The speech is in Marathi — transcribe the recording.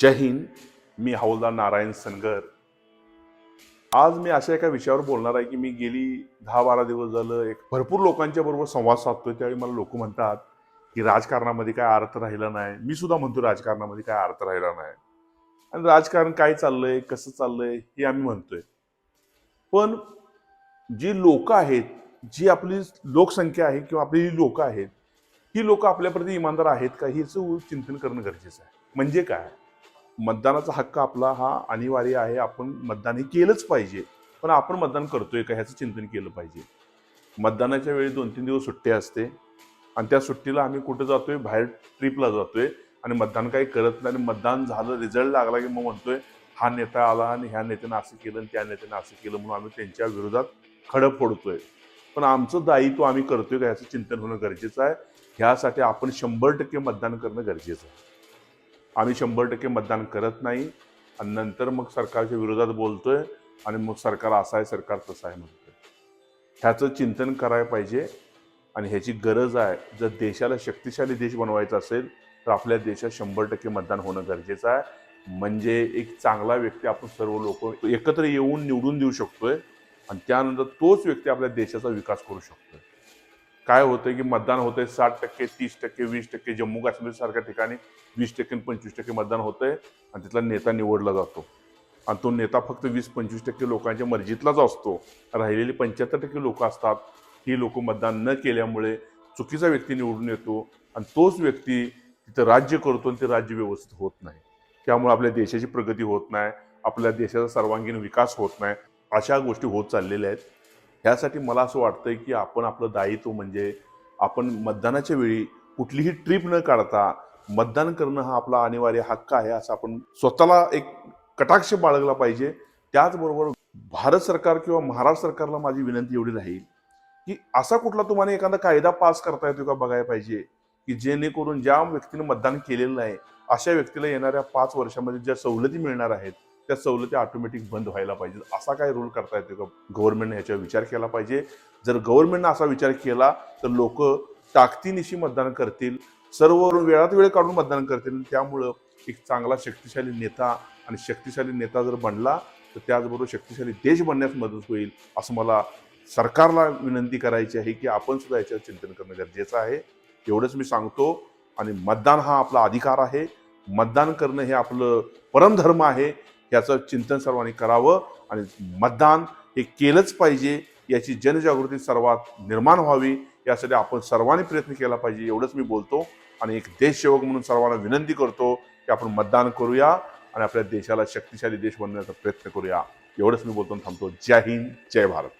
जय हिंद मी हौलदार नारायण सनगर. आज मी अशा एका विषयावर बोलणार आहे की मी गेली दहा बारा दिवस झालं एक भरपूर लोकांच्या बरोबर संवाद साधतोय त्यावेळी मला लोक म्हणतात की राजकारणामध्ये काय अर्थ राहिला नाही. मी सुद्धा म्हणतो राजकारणामध्ये काय अर्थ राहिला नाही. आणि राजकारण काय चाललंय कसं चाललंय हे आम्ही म्हणतोय. पण जी लोक आहेत जी आपली लोकसंख्या आहे किंवा आपली जी लोक आहेत ही लोक आपल्याप्रती इमानदार आहेत का हिचं चिंतन करणं गरजेचं आहे. म्हणजे काय? मतदानाचा हक्क आपला हा अनिवार्य आहे. आपण मतदान हे केलंच पाहिजे. पण आपण मतदान करतोय का ह्याचं चिंतन केलं पाहिजे. मतदानाच्या वेळी दोन तीन दिवस सुट्टी असते. आणि त्या सुट्टीला आम्ही कुठं जातोय? बाहेर ट्रिपला जातोय. आणि मतदान काही करत नाही. आणि मतदान झालं रिझल्ट लागला की मग म्हणतोय हा नेता आला आणि ह्या नेत्यानं असं केलं आणि त्या नेत्यानं असं केलं म्हणून आम्ही त्यांच्या विरोधात खडं फोडतोय. पण आमचं दायित्व आम्ही करतोय का ह्याचं चिंतन होणं गरजेचं आहे. ह्यासाठी आपण शंभर टक्के मतदान करणं गरजेचं आहे. आम्ही शंभर टक्के मतदान करत नाही आणि नंतर मग सरकारच्या विरोधात बोलतोय आणि मग सरकार असं आहे सरकार तसं आहे म्हणतोय. ह्याचं चिंतन करायला पाहिजे आणि ह्याची गरज आहे. जर देशाला शक्तिशाली देश बनवायचा असेल तर आपल्या देशात शंभर टक्के मतदान होणं गरजेचं आहे. म्हणजे एक चांगला व्यक्ती आपण सर्व लोक एकत्र येऊन निवडून देऊ शकतोय आणि त्यानंतर तोच व्यक्ती आपल्या देशाचा विकास करू शकतोय. काय होतं की मतदान होतंय साठ टक्के तीस टक्के वीस टक्के जम्मू काश्मीर सारख्या ठिकाणी वीस टक्के आणि पंचवीस टक्के मतदान होतंय आणि तिथला नेता निवडला जातो. आणि तो नेता फक्त वीस पंचवीस टक्के लोकांच्या मर्जीतलाच असतो. राहिलेली पंच्याहत्तर टक्के लोक असतात. ही लोक मतदान न केल्यामुळे चुकीचा व्यक्ती निवडून येतो आणि तोच व्यक्ती तिथं राज्य करतो आणि ते राज्य व्यवस्थित होत नाही. त्यामुळे आपल्या देशाची प्रगती होत नाही. आपल्या देशाचा सर्वांगीण विकास होत नाही. अशा गोष्टी होत चाललेल्या आहेत. ह्यासाठी मला असं वाटतंय की आपण आपलं दायित्व म्हणजे आपण मतदानाच्या वेळी कुठलीही ट्रिप न काढता मतदान करणं हा आपला अनिवार्य हक्क आहे असं आपण स्वतःला एक कटाक्ष बाळगला पाहिजे. त्याचबरोबर भारत सरकार किंवा महाराष्ट्र सरकारला माझी विनंती एवढी राहील की असा कुठला तुम्हाला एखादा कायदा पास करता येतो का बघायला पाहिजे? की जेणेकरून ज्या व्यक्तीने मतदान केलेलं नाही अशा व्यक्तीला येणाऱ्या पाच वर्षामध्ये ज्या सवलती मिळणार आहेत त्या सवलती ऑटोमॅटिक बंद व्हायला पाहिजेत. असा काय रूल करता येतो का? गव्हर्नमेंटने ह्याच्यावर विचार केला पाहिजे. जर गव्हर्नमेंटनं असा विचार केला तर लोक ताकदीनिशी मतदान करतील. सर्व वेळात वेळ काढून मतदान करतील. त्यामुळं एक चांगला शक्तिशाली नेता आणि शक्तिशाली नेता जर बनला तर त्याचबरोबर शक्तिशाली देश बनण्यास मदत होईल असं मला सरकारला विनंती करायची आहे की आपण सुद्धा याच्यावर चिंतन करणं गरजेचं आहे. एवढंच मी सांगतो. आणि मतदान हा आपला अधिकार आहे. मतदान करणं हे आपलं परमधर्म आहे. याचं चिंतन सर्वांनी करावं आणि मतदान हे केलंच पाहिजे याची जनजागृती सर्वात निर्माण व्हावी यासाठी आपण सर्वांनी प्रयत्न केला पाहिजे एवढंच मी बोलतो. आणि एक देशसेवक म्हणून सर्वांना विनंती करतो की आपण मतदान करूया आणि आपल्या देशाला शक्तिशाली देश बनवण्याचा प्रयत्न करूया. एवढंच मी बोलतो आणि थांबतो. जय हिंद जय भारत.